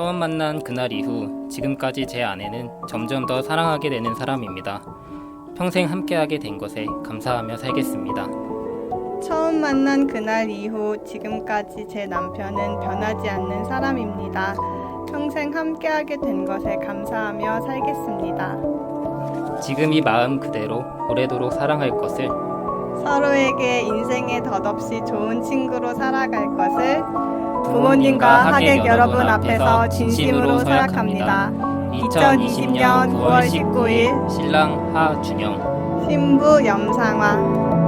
처음 만난 그날 이후 지금까지 제 아내는 점점 더 사랑하게 되는 사람입니다. 평생 함께하게 된 것에 감사하며 살겠습니다. 처음 만난 그날 이후 지금까지 제 남편은 변하지 않는 사람입니다. 평생 함께하게 된 것에 감사하며 살겠습니다. 지금 이 마음 그대로 오래도록 사랑할 것을 서로에게 인생에 덧없이 좋은 친구로 살아갈 것을 부모님과 하객 여러분 앞에서 진심으로 서약합니다. 2020년 9월 19일 신랑 하준영. 신부 염상화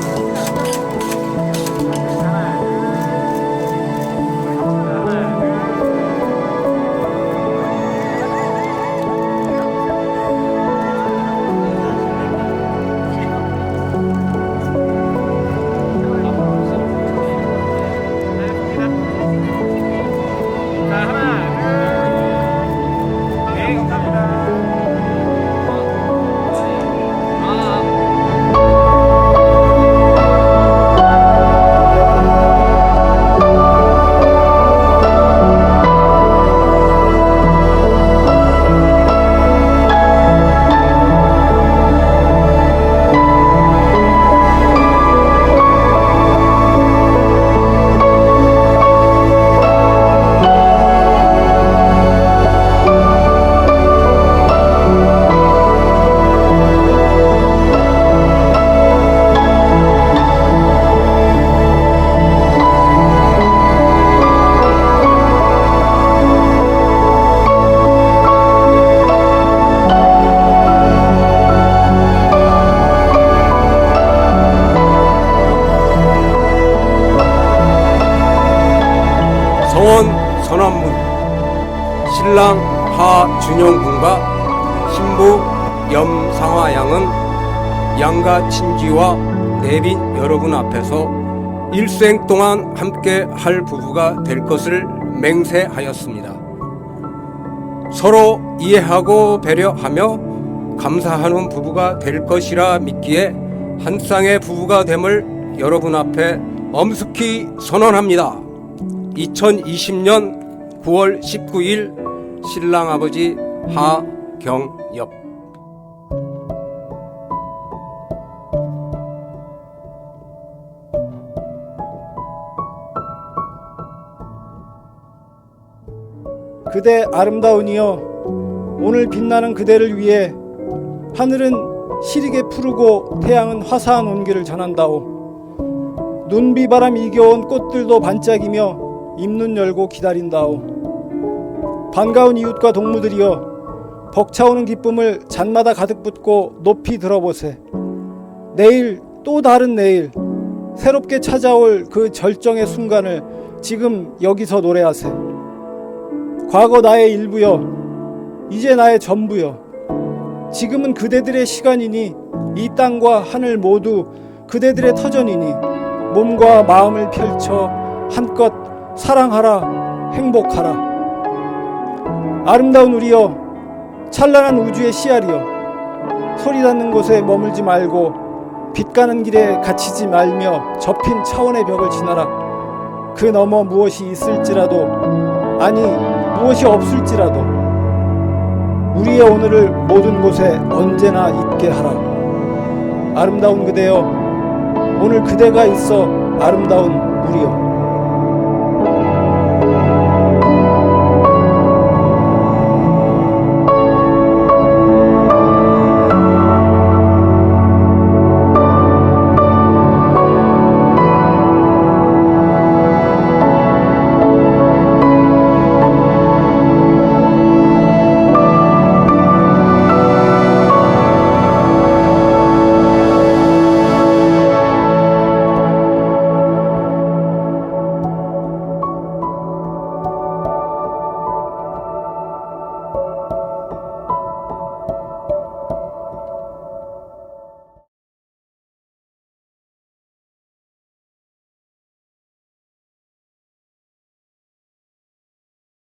시작, 성원 선안문 신랑 하준영 군과 신부 염상화 양은 양가 친지와 내빈 여러분 앞에서 일생 동안 함께 할 부부가 될 것을 맹세하였습니다. 서로 이해하고 배려하며 감사하는 부부가 될 것이라 믿기에 한 쌍의 부부가 됨을 여러분 앞에 엄숙히 선언합니다. 2020년 9월 19일 신랑 아버지 하경엽. 그대 아름다우니여 오늘 빛나는 그대를 위해 하늘은 시리게 푸르고 태양은 화사한 온기를 전한다오. 눈비바람 이겨온 꽃들도 반짝이며 입눈 열고 기다린다오. 반가운 이웃과 동무들이여 벅차오는 기쁨을 잔마다 가득 붓고 높이 들어보세. 내일 또 다른 내일 새롭게 찾아올 그 절정의 순간을 지금 여기서 노래하세. 과거 나의 일부여 이제 나의 전부여 지금은 그대들의 시간이니 이 땅과 하늘 모두 그대들의 터전이니 몸과 마음을 펼쳐 한껏 사랑하라 행복하라 아름다운 우리여 찬란한 우주의 씨알이여 소리 닿는 곳에 머물지 말고 빛 가는 길에 갇히지 말며 접힌 차원의 벽을 지나라 그 너머 무엇이 있을지라도 아니 무엇이 없을지라도 우리의 오늘을 모든 곳에 언제나 있게 하라. 아름다운 그대여, 오늘 그대가 있어 아름다운 우리여.